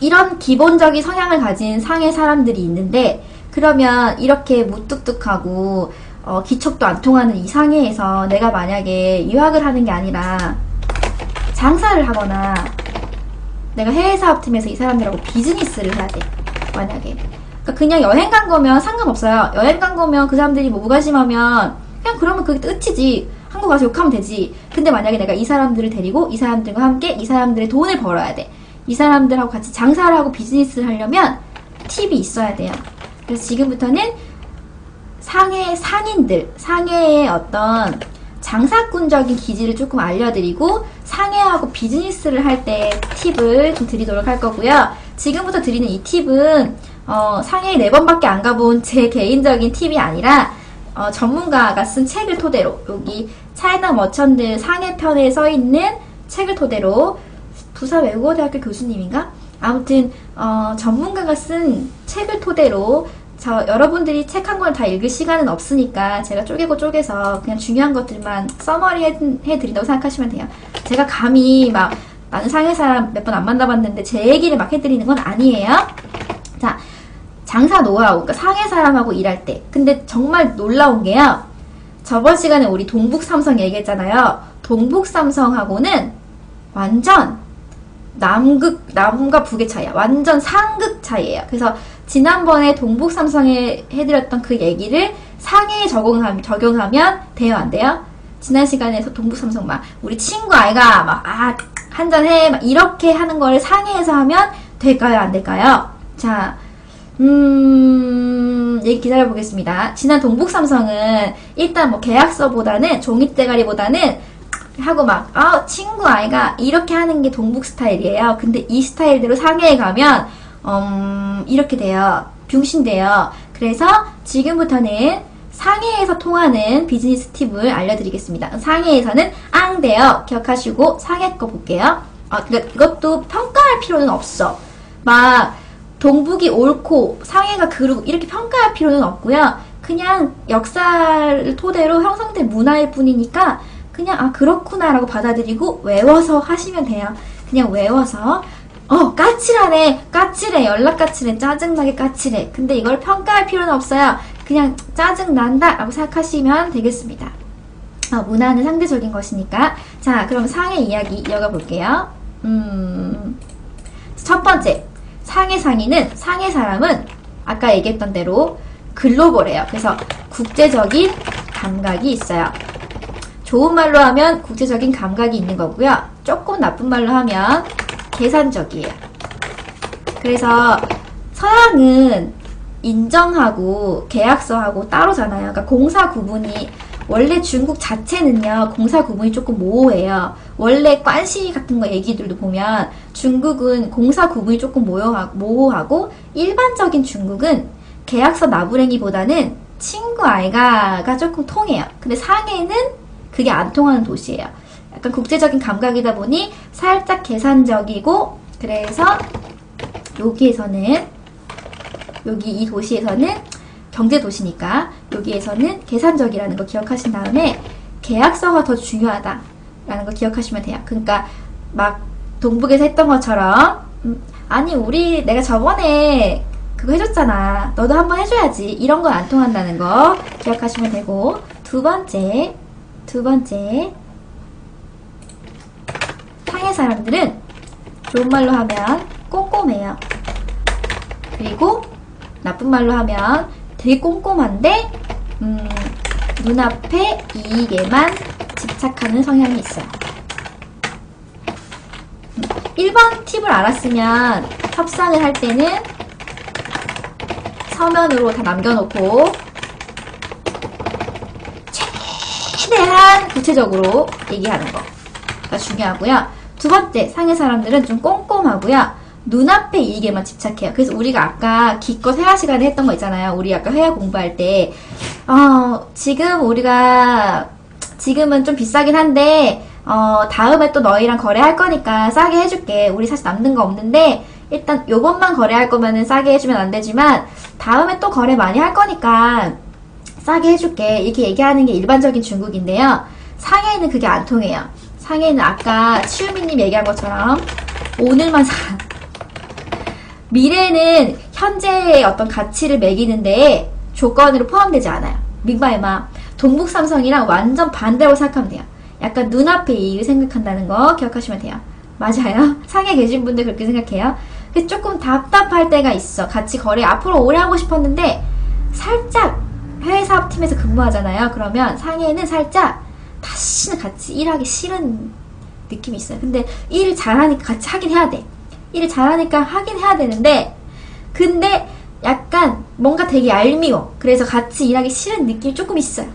이런 기본적인 성향을 가진 상해 사람들이 있는데 그러면 이렇게 무뚝뚝하고 어, 기척도 안 통하는 이 상해에서 내가 만약에 유학을 하는 게 아니라 장사를 하거나 내가 해외 사업팀에서 이 사람들하고 비즈니스를 해야 돼. 만약에. 그러니까 그냥 여행 간 거면 상관없어요. 여행 간 거면 그 사람들이 뭐 무관심하면 그냥 그러면 그게 끝이지. 한국 가서 욕하면 되지. 근데 만약에 내가 이 사람들을 데리고 이 사람들과 함께 이 사람들의 돈을 벌어야 돼. 이 사람들하고 같이 장사를 하고 비즈니스를 하려면 팁이 있어야 돼요. 그래서 지금부터는 상해 상인들, 상해의 어떤 장사꾼적인 기질을 조금 알려드리고 상해하고 비즈니스를 할 때 팁을 좀 드리도록 할 거고요. 지금부터 드리는 이 팁은 어, 상해 네 번밖에 안 가본 제 개인적인 팁이 아니라 어, 전문가가 쓴 책을 토대로 여기 차이나 머천드 상해편에 써 있는 책을 토대로 부산 외국어대학교 교수님인가? 아무튼 어, 전문가가 쓴 책을 토대로 저 여러분들이 책 한 권 다 읽을 시간은 없으니까 제가 쪼개고 쪼개서 그냥 중요한 것들만 써머리 해, 해드린다고 생각하시면 돼요. 제가 감히 막 나는 상해 사람 몇번 안 만나봤는데 제 얘기를 막 해드리는 건 아니에요. 자, 장사 노하우, 그러니까 상해 사람하고 일할 때. 근데 정말 놀라운 게요. 저번 시간에 우리 동북 삼성 얘기했잖아요. 동북 삼성하고는 완전 남극, 남과 북의 차이야. 완전 상극 차이예요. 그래서 지난번에 동북 삼성에 해드렸던 그 얘기를 상해에 적용하면, 적용하면 돼요, 안 돼요? 지난 시간에서 동북 삼성 막, 우리 친구 아이가 막, 아, 한잔 해. 막 이렇게 하는 걸 상해에서 하면 될까요, 안 될까요? 자, 음, 얘기 기다려 보겠습니다. 지난 동북 삼성은 일단 뭐 계약서보다는 종이 대가리보다는 하고 막, 아, 친구 아이가 이렇게 하는 게 동북 스타일이에요. 근데 이 스타일대로 상해에 가면, 음, 이렇게 돼요. 병신돼요. 그래서 지금부터는 상해에서 통하는 비즈니스 팁을 알려드리겠습니다. 상해에서는 앙대요. 기억하시고 상해 거 볼게요. 아, 그러니까 이것도 평가할 필요는 없어. 막 동북이 옳고 상해가 그르고 이렇게 평가할 필요는 없고요. 그냥 역사를 토대로 형성된 문화일 뿐이니까 그냥 아 그렇구나라고 받아들이고 외워서 하시면 돼요. 그냥 외워서 어 까칠하네 까칠해 연락 까칠해 짜증나게 까칠해 근데 이걸 평가할 필요는 없어요. 그냥 짜증난다 라고 생각하시면 되겠습니다. 어, 문화는 상대적인 것이니까 자 그럼 상해 이야기 이어가 볼게요. 음, 첫 번째 상해 상인은 상해 사람은 아까 얘기했던 대로 글로벌해요. 그래서 국제적인 감각이 있어요. 좋은 말로 하면 국제적인 감각이 있는 거고요. 조금 나쁜 말로 하면 계산적이에요. 그래서 서양은 인정하고 계약서하고 따로잖아요. 그러니까 공사 구분이 원래 중국 자체는요 공사 구분이 조금 모호해요. 원래 관시 같은 거 얘기들도 보면 중국은 공사 구분이 조금 모호하고 일반적인 중국은 계약서 나부랭이보다는 친구 아이가가 조금 통해요. 근데 상해는 그게 안 통하는 도시예요. 약간 국제적인 감각이다 보니 살짝 계산적이고 그래서 여기에서는 여기 이 도시에서는 경제 도시니까 여기에서는 계산적이라는 거 기억하신 다음에 계약서가 더 중요하다 라는 거 기억하시면 돼요. 그러니까 막 동북에서 했던 것처럼 음, 아니 우리 내가 저번에 그거 해줬잖아. 너도 한번 해줘야지. 이런 건 안 통한다는 거 기억하시면 되고 두 번째 두 번째 상해 사람들은 좋은 말로 하면 꼼꼼해요. 그리고 나쁜 말로 하면 되게 꼼꼼한데 음, 눈앞에 이익에만 집착하는 성향이 있어요. 1번 음, 팁을 알았으면 협상을 할 때는 서면으로 다 남겨놓고 최대한 구체적으로 얘기하는 거가 중요하고요. 두 번째, 상해 사람들은 좀 꼼꼼하고요. 눈앞의 이익에만 집착해요. 그래서 우리가 아까 기껏 회화 시간에 했던 거 있잖아요. 우리 아까 회화 공부할 때, 어, 지금 우리가, 지금은 좀 비싸긴 한데, 어, 다음에 또 너희랑 거래할 거니까 싸게 해줄게. 우리 사실 남는 거 없는데, 일단 요것만 거래할 거면은 싸게 해주면 안 되지만, 다음에 또 거래 많이 할 거니까, 싸게 해줄게. 이렇게 얘기하는 게 일반적인 중국인데요. 상해는 그게 안 통해요. 상해는 아까 치우미님 얘기한 것처럼, 오늘만 사, 미래는 현재의 어떤 가치를 매기는데 조건으로 포함되지 않아요. 민바이마 동북 삼성이랑 완전 반대로 생각하면 돼요. 약간 눈앞의 이익을 생각한다는 거 기억하시면 돼요. 맞아요. 상해 계신 분들 그렇게 생각해요. 조금 답답할 때가 있어. 같이 거래 앞으로 오래 하고 싶었는데 살짝 해외 사업팀에서 근무하잖아요. 그러면 상해는 살짝 다시는 같이 일하기 싫은 느낌이 있어요. 근데 일을 잘하니까 같이 하긴 해야 돼. 일을 잘하니까 하긴 해야 되는데 근데 약간 뭔가 되게 얄미워. 그래서 같이 일하기 싫은 느낌이 조금 있어요.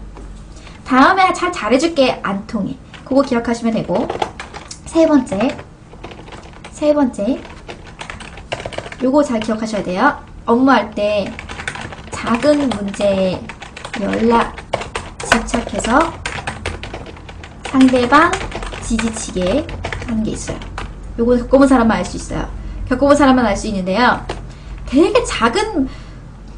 다음에 잘 잘해줄게 안 통해. 그거 기억하시면 되고 세 번째 세 번째 요거 잘 기억하셔야 돼요. 업무할 때 작은 문제에 연락 집착해서 상대방 지지치게 하는 게 있어요. 요거 겪어본 사람만 알 수 있어요. 겪어본 사람만 알 수 있는데요. 되게 작은,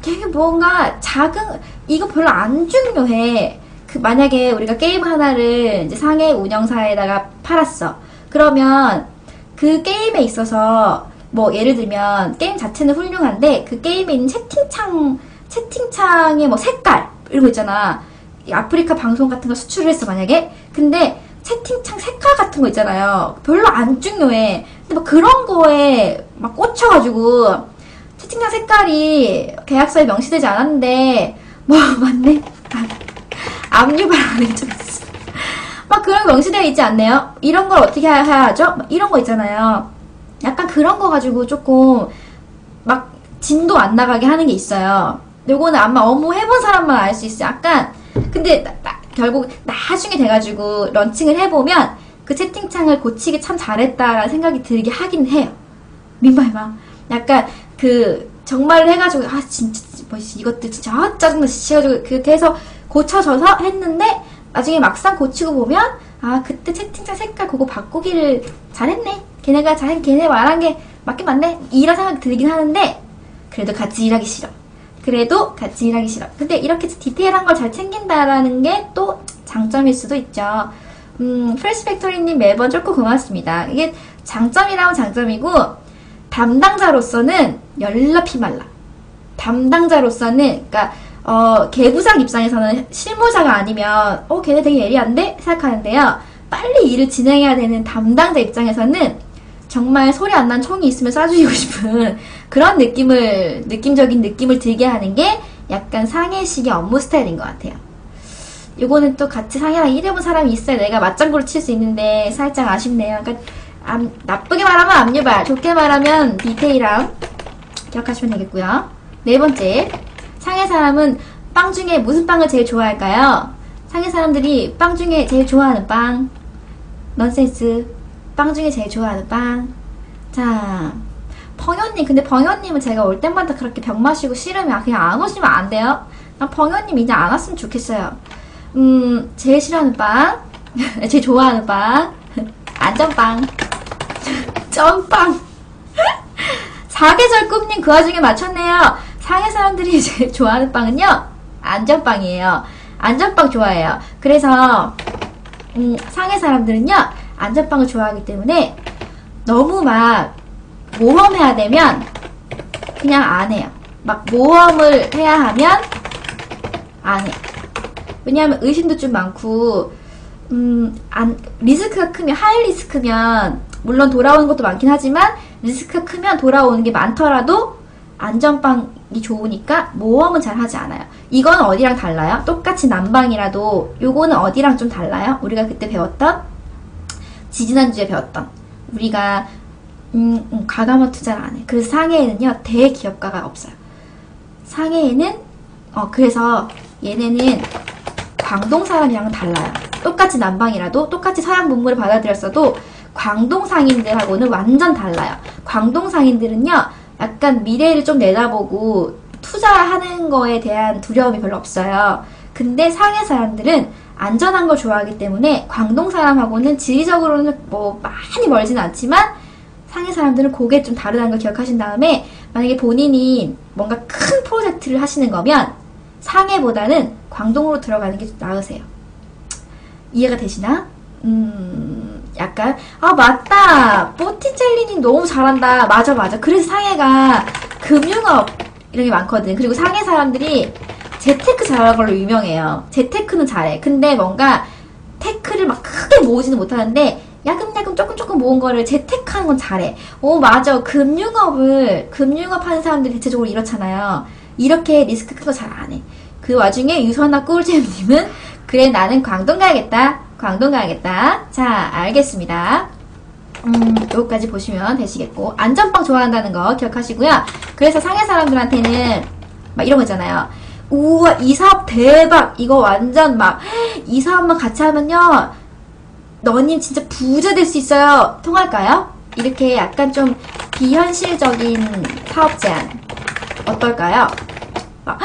되게 뭔가 작은, 이거 별로 안 중요해. 그, 만약에 우리가 게임 하나를 이제 상해 운영사에다가 팔았어. 그러면 그 게임에 있어서 뭐 예를 들면 게임 자체는 훌륭한데 그 게임에 있는 채팅창, 채팅창의 뭐 색깔, 이런 거 있잖아. 아프리카 방송 같은 거 수출을 했어, 만약에. 근데 채팅창 색깔 같은 거 있잖아요. 별로 안 중요해. 근데 막 그런 거에 막 꽂혀가지고 채팅창 색깔이 계약서에 명시되지 않았는데 뭐 맞네. 아, 압류발 안해적 있어. 막 그런 거 명시되어 있지 않네요. 이런 걸 어떻게 해야 하죠? 이런 거 있잖아요. 약간 그런 거 가지고 조금 막 진도 안 나가게 하는 게 있어요. 요거는 아마 업무 해본 사람만 알 수 있어요. 약간 근데 나, 나, 결국 나중에 돼가지고 런칭을 해보면 그 채팅창을 고치기 참 잘했다라는 생각이 들게 하긴 해요. 민말마. 약간 그 정말로 해가지고 아 진짜 뭐 이것도 진짜 아 짜증나 지쳐가지고 그렇게 해서 고쳐져서 했는데 나중에 막상 고치고 보면 아 그때 채팅창 색깔 그거 바꾸기를 잘했네. 걔네가 잘 걔네 말한 게 맞긴 맞네. 이런 생각이 들긴 하는데 그래도 같이 일하기 싫어. 그래도 같이 일하기 싫어. 근데 이렇게 디테일한 걸 잘 챙긴다라는 게 또 장점일 수도 있죠. 음, 프레스팩토리님 매번 좋고 고맙습니다. 이게 장점이라면 장점이고 담당자로서는 열납히 말라. 담당자로서는 그러니까 어, 개부장 입장에서는 실무자가 아니면 어 걔네 되게 예리한데 생각하는데요. 빨리 일을 진행해야 되는 담당자 입장에서는 정말 소리 안 난 총이 있으면 쏴주고 싶은 그런 느낌을, 느낌적인 느낌을 들게 하는 게 약간 상해식의 업무 스타일인 것 같아요. 이거는 또 같이 상해랑 일해본 사람이 있어야 내가 맞장구를 칠 수 있는데 살짝 아쉽네요. 그러니까 암, 나쁘게 말하면 압류발, 좋게 말하면 디테일함 기억하시면 되겠고요. 네 번째, 상해 사람은 빵 중에 무슨 빵을 제일 좋아할까요? 상해 사람들이 빵 중에 제일 좋아하는 빵. 넌센스. 빵 중에 제일 좋아하는 빵. 자, 펑현님, 근데 펑현님은 제가 올 때마다 그렇게 병 마시고 싫으면 그냥 안 오시면 안 돼요? 난 펑현님 이제 안 왔으면 좋겠어요. 음, 제일 싫어하는 빵. 제일 좋아하는 빵. 안전빵. 점빵. 사계절 꿈님 그 와중에 맞췄네요. 상해 사람들이 제일 좋아하는 빵은요. 안전빵이에요. 안전빵 좋아해요. 그래서 음, 상해 사람들은요. 안전빵을 좋아하기 때문에 너무 막 모험해야 되면 그냥 안 해요. 막 모험을 해야 하면 안 해. 왜냐하면 의심도 좀 많고 음, 안, 리스크가 크면, 하이 리스크면, 물론 돌아오는 것도 많긴 하지만, 리스크가 크면 돌아오는 게 많더라도, 안전빵이 좋으니까, 모험은 잘 하지 않아요. 이건 어디랑 달라요? 똑같이 난방이라도, 요거는 어디랑 좀 달라요? 우리가 그때 배웠던? 지지난주에 배웠던 우리가 음, 음, 과감한 투자를 안 해. 그래서 상해에는요 대기업가가 없어요. 상해에는 어 그래서 얘네는 광동 사람이랑은 달라요. 똑같이 남방이라도 똑같이 서양 문물을 받아들였어도 광동 상인들하고는 완전 달라요. 광동 상인들은요 약간 미래를 좀 내다보고 투자하는 거에 대한 두려움이 별로 없어요. 근데 상해 사람들은 안전한 걸 좋아하기 때문에 광동 사람하고는 지리적으로는 뭐 많이 멀진 않지만 상해 사람들은 그게 좀 다르다는 걸 기억하신 다음에 만약에 본인이 뭔가 큰 프로젝트를 하시는 거면 상해보다는 광동으로 들어가는 게좀 나으세요. 이해가 되시나? 음, 약간 아 맞다 보티첼리님 너무 잘한다 맞아 맞아 그래서 상해가 금융업 이런 게 많거든 그리고 상해 사람들이 재테크 잘하는 걸로 유명해요. 재테크는 잘해. 근데 뭔가 테크를 막 크게 모으지는 못하는데 야금야금 조금 조금 모은 거를 재테크하는 건 잘해. 오 맞아. 금융업을 금융업 하는 사람들이 대체적으로 이렇잖아요. 이렇게 리스크 큰 거 잘 안 해. 그 와중에 유선아 꿀잼님은 그래 나는 광동 가야겠다. 광동 가야겠다. 자 알겠습니다. 음, 여기까지 보시면 되시겠고. 안전빵 좋아한다는 거 기억하시고요. 그래서 상해 사람들한테는 막 이런 거 있잖아요. 우와 이 사업 대박 이거 완전 막 이 사업만 같이 하면요 너님 진짜 부자 될 수 있어요 통할까요? 이렇게 약간 좀 비현실적인 사업 제안 어떨까요? 막,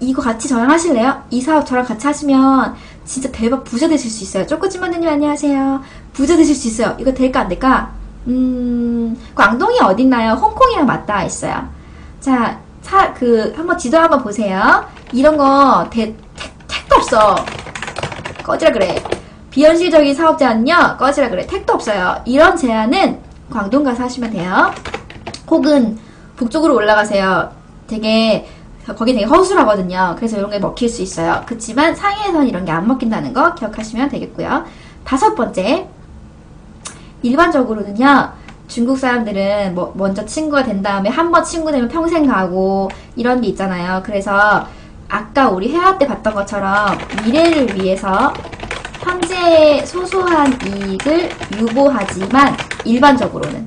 이거 같이 저랑 하실래요? 이 사업 저랑 같이 하시면 진짜 대박 부자 되실 수 있어요. 쪼꼬치만두님 안녕하세요. 부자 되실 수 있어요. 이거 될까 안 될까? 음, 광동이 어딨나요? 홍콩이랑 맞닿아 있어요. 자, 차, 그, 한번 지도 한번 보세요. 이런 거, 대, 택, 택도 없어. 꺼지라 그래. 비현실적인 사업 제안요? 꺼지라 그래. 택도 없어요. 이런 제안은 광동 가서 하시면 돼요. 혹은 북쪽으로 올라가세요. 되게 거기 되게 허술하거든요. 그래서 이런 게 먹힐 수 있어요. 그렇지만 상해에서는 이런 게 안 먹힌다는 거 기억하시면 되겠고요. 다섯 번째, 일반적으로는요. 중국 사람들은 뭐 먼저 친구가 된 다음에 한 번 친구 되면 평생 가고 이런 게 있잖아요. 그래서 아까 우리 회화 때 봤던 것처럼 미래를 위해서 현재의 소소한 이익을 유보하지만 일반적으로는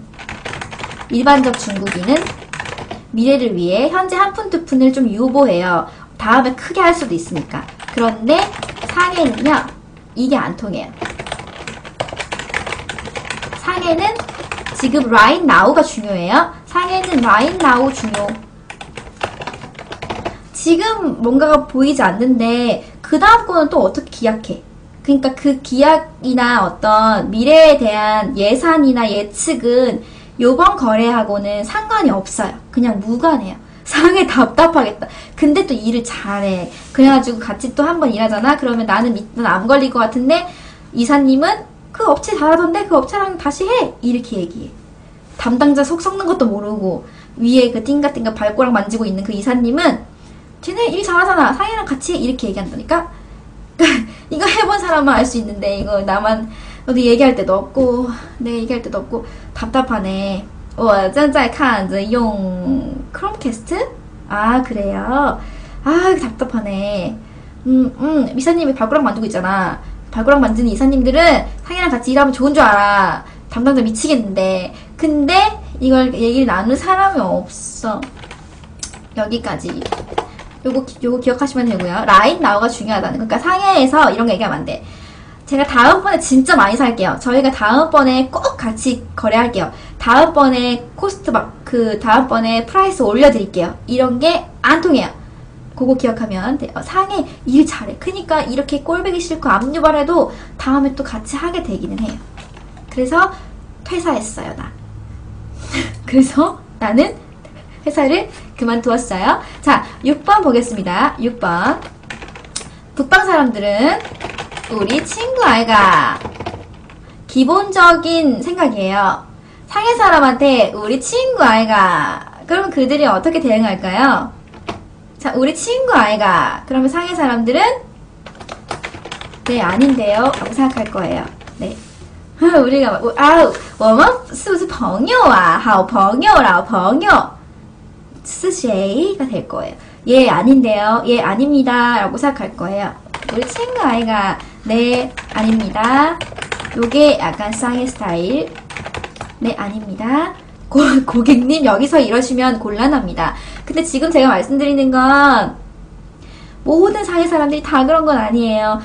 일반적 중국인은 미래를 위해 현재 한 푼 두 푼을 좀 유보해요. 다음에 크게 할 수도 있으니까. 그런데 상해는요, 이게 안 통해요. 상해는 지금 right now가 중요해요. 상해는 right now 중요. 지금 뭔가가 보이지 않는데 그 다음 거는 또 어떻게 기약해? 그러니까 그 기약이나 어떤 미래에 대한 예산이나 예측은 요번 거래하고는 상관이 없어요. 그냥 무관해요. 상해 답답하겠다. 근데 또 일을 잘해. 그래가지고 같이 또 한 번 일하잖아? 그러면 나는 밑은 안 걸릴 것 같은데, 이사님은 그 업체 잘하던데 그 업체랑 다시 해! 이렇게 얘기해. 담당자 속 썩는 것도 모르고, 위에 그 띵가띵가 발꼬락 만지고 있는 그 이사님은, 쟤네 일 잘하잖아. 상해랑 같이 해. 이렇게 얘기한다니까? 이거 해본 사람만 알 수 있는데, 이거 나만 어디 얘기할 때도 없고, 내 얘기할 때도 없고, 답답하네. 我正在看着用 크롬캐스트? 아, 그래요? 아, 답답하네. 음, 음, 이사님이 발가락 만들고 있잖아. 발가락 만드는 이사님들은 상이랑 같이 일하면 좋은 줄 알아. 담당자 미치겠는데. 근데 이걸 얘기를 나눌 사람이 없어. 여기까지. 요거, 요거 기억하시면 되고요. 라인 나우가 중요하다는. 그러니까 상해에서 이런 거 얘기하면 안 돼. 제가 다음번에 진짜 많이 살게요. 저희가 다음번에 꼭 같이 거래할게요. 다음번에 코스트 막, 그, 다음번에 프라이스 올려드릴게요. 이런 게 안 통해요. 그거 기억하면 돼요. 상해 일 잘해. 그니까 이렇게 꼴배기 싫고 압류발해도 다음에 또 같이 하게 되기는 해요. 그래서 퇴사했어요, 나. 그래서 나는 회사를 그만두었어요. 자, 6번 보겠습니다. 6번. 북방 사람들은 우리 친구 아이가 기본적인 생각이에요. 상해 사람한테 우리 친구 아이가 그러면 그들이 어떻게 대응할까요? 자, 우리 친구 아이가 그러면 상해 사람들은 네 아닌데요 라고 생각할 거예요. 네. 우리가 아, 我们是不是朋友啊?好朋友,老朋友. 是谁?가 될 거예요. 예, 아닌데요. 예, 아닙니다. 라고 생각할 거예요. 우리 친구 아이가 네, 아닙니다. 요게 약간 쌍의 스타일. 네, 아닙니다. 고, 고객님, 여기서 이러시면 곤란합니다. 근데 지금 제가 말씀드리는 건 모든 상해 사람들이 다 그런 건 아니에요.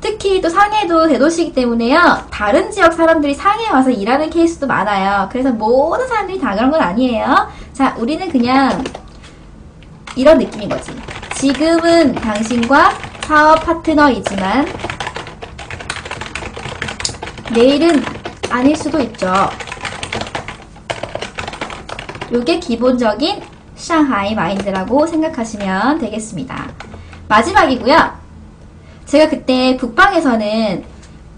특히 또 상해도 대도시이기 때문에요. 다른 지역 사람들이 상해에 와서 일하는 케이스도 많아요. 그래서 모든 사람들이 다 그런 건 아니에요. 자, 우리는 그냥 이런 느낌인 거지. 지금은 당신과 사업 파트너이지만 내일은 아닐 수도 있죠. 요게 기본적인 상하이 마인드라고 생각하시면 되겠습니다. 마지막이고요. 제가 그때 북방에서는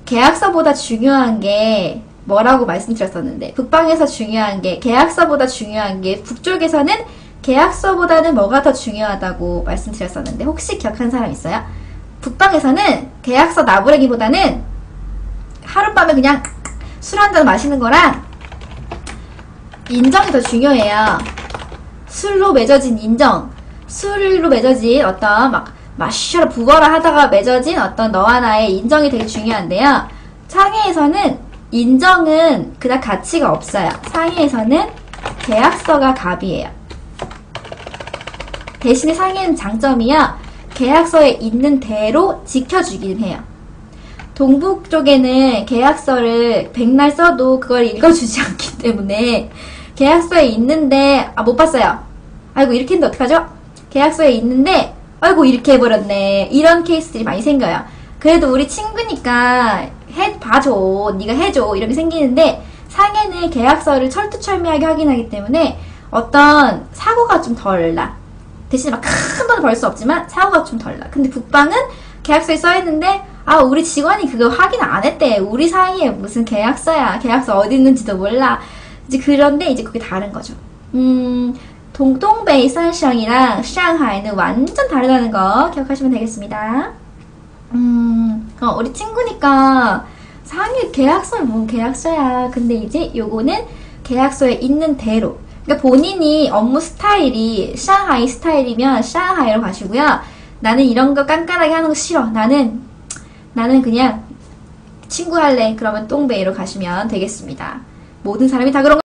계약서보다 중요한 게 뭐라고 말씀드렸었는데 북방에서 중요한 게 계약서보다 중요한 게 북쪽에서는 계약서보다는 뭐가 더 중요하다고 말씀드렸었는데 혹시 기억하는 사람 있어요? 북방에서는 계약서 나부르기보다는 하룻밤에 그냥 술 한 잔 마시는 거랑 인정이 더 중요해요. 술로 맺어진 인정, 술로 맺어진 어떤 막 마셔라 부거라 하다가 맺어진 어떤 너와 나의 인정이 되게 중요한데요. 상해에서는 인정은 그닥 가치가 없어요. 상해에서는 계약서가 갑이에요. 대신에 상해는 장점이요. 계약서에 있는 대로 지켜주긴 해요. 동북 쪽에는 계약서를 백날 써도 그걸 읽어주지 않기 때문에 계약서에 있는데 아 못 봤어요. 아이고 이렇게 했는데 어떡하죠? 계약서에 있는데 아이고 이렇게 해버렸네. 이런 케이스들이 많이 생겨요. 그래도 우리 친구니까 해 봐줘. 네가 해줘. 이렇게 생기는데 상해는 계약서를 철두철미하게 확인하기 때문에 어떤 사고가 좀 덜 나. 대신 막 큰 돈을 벌 수 없지만 사고가 좀 덜 나. 근데 북방은 계약서에 써있는데 아 우리 직원이 그거 확인 안 했대. 우리 사이에 무슨 계약서야. 계약서 어디 있는지도 몰라. 이제 그런데 이제 그게 다른 거죠. 음, 동동베이 산성이랑 상하이는 완전 다르다는 거 기억하시면 되겠습니다. 음, 어, 우리 친구니까 상해 계약서는 뭔 계약서야. 근데 이제 요거는 계약서에 있는 대로. 그러니까 본인이 업무 스타일이 상하이 스타일이면 상하이로 가시고요. 나는 이런 거 깐깐하게 하는 거 싫어. 나는 나는 그냥 친구 할래. 그러면 똥베이로 가시면 되겠습니다. 모든 사람이 다 그런